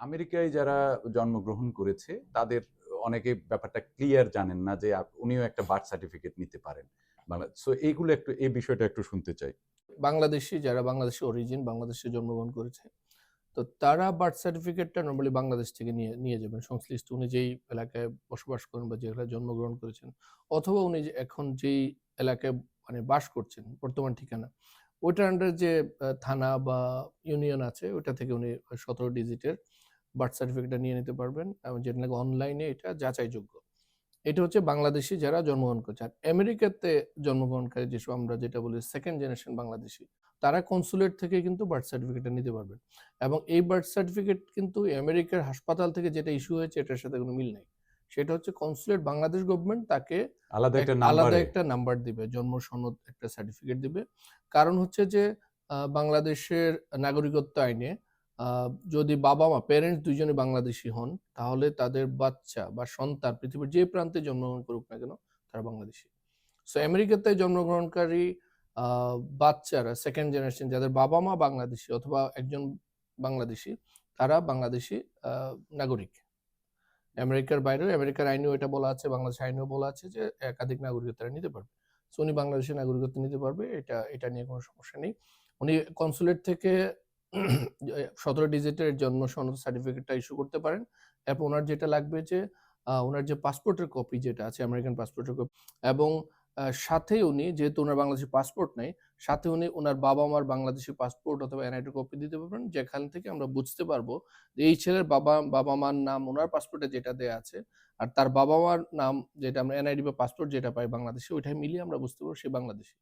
আমেরিকায় যারা জন্মগ্রহণ করেছে, তাদের অনেকে ব্যাপারটা ক্লিয়ার জানেন না যে উনিও একটা বার্থ সার্টিফিকেট নিতে পারেন। বাংলা সো এইগুলো একটু, এই বিষয়টা একটু শুনতে চাই। বাংলাদেশি যারা বাংলাদেশি অরিজিন বাংলাদেশে জন্মগ্রহণ করেছে, তো তারা বার্থ সার্টিফিকেটটা নর্মালি বাংলাদেশ থেকে নিয়ে নিয়ে যাবেন। সংশ্লিষ্ট উনি যেই এলাকায় বসবাস করেন বা যে এলাকায় জন্মগ্রহণ করেছেন, অথবা উনি এখন যেই এলাকায় মানে বাস করছেন, বর্তমান ঠিকানা, ওইটার আন্ডার যে থানা বা ইউনিয়ন আছে, ওইটা থেকে উনি সতেরো ডিজিটের বার্থ সার্টিফিকেটটা নিয়ে নিতে পারবেন এবং যেটা নাকি অনলাইনে এটা যাচাইযোগ্য। এটা হচ্ছে বাংলাদেশি যারা জন্মগ্রহণ করছে। আর আমেরিকাতে জন্মগ্রহণকারী যেসব আমরা যেটা বলি সেকেন্ড জেনারেশন বাংলাদেশি তারা কনসুলেট থেকে কিন্তু বার্থ সার্টিফিকেটটা নিতে পারবেন। এবং এই বার্থ সার্টিফিকেট কিন্তু আমেরিকার হাসপাতাল থেকে যেটা ইস্যু হয়েছে এটার সাথে কোনো মিল নেই। সেটা হচ্ছে কনসুলেট বাংলাদেশ গভর্নমেন্ট তাকে আলাদা একটা আলাদা নাম্বার একটা নাম্বার দিবে জন্ম সনদ একটা সার্টিফিকেট দিবে। কারণ হচ্ছে যে বাংলাদেশের নাগরিকত্ব আইনে যদি বাবা মা প্যারেন্টস দুজনে বাংলাদেশি হন, তাহলে তাদের বাচ্চা বা সন্তান পৃথিবীর যে প্রান্তে জন্মগ্রহণ করুক না কেন, তারা বাংলাদেশি। সো আমেরিকাতে জন্মগ্রহণকারী বাচ্চারা সেকেন্ড জেনারেশন যাদের বাবা মা বাংলাদেশি অথবা একজন বাংলাদেশি, তারা বাংলাদেশি নাগরিক। আমেরিকার বাইরেও, আমেরিকার আইনেও এটা বলা আছে, বাংলাদেশ আইনেও বলা আছে যে একাধিক নাগরিকত্ব তারা নিতে পারবে। সো উনি বাংলাদেশের নাগরিকত্ব নিতে পারবে, এটা এটা নিয়ে কোনো সমস্যা নেই। উনি কনসুলেট থেকে সতেরো ডিজিটের জন্ম সনদ সার্টিফিকেটটা ইস্যু করতে পারেন। এবং ওনার যেটা লাগবে যে ওনার যে পাসপোর্টের কপি যেটা আছে আমেরিকান পাসপোর্টের কপি এবং সাথে উনি, যেহেতু ওনার বাংলাদেশি পাসপোর্ট নেই, সাথে উনি ওনার বাবা মার বাংলাদেশি পাসপোর্ট অথবা এনআইডি কপি দিতে পারবেন। যেখান থেকে আমরা বুঝতে পারব যে এই ছেলের বাবা বাবা মার নাম ওনার পাসপোর্টে যেটা দেয়া আছে, আর তার বাবা মার নাম যেটা আমরা এনআইডি বা পাসপোর্ট যেটা পাই বাংলাদেশে, ওইটাই মিলিয়ে আমরা বুঝতে পারব সে বাংলাদেশি।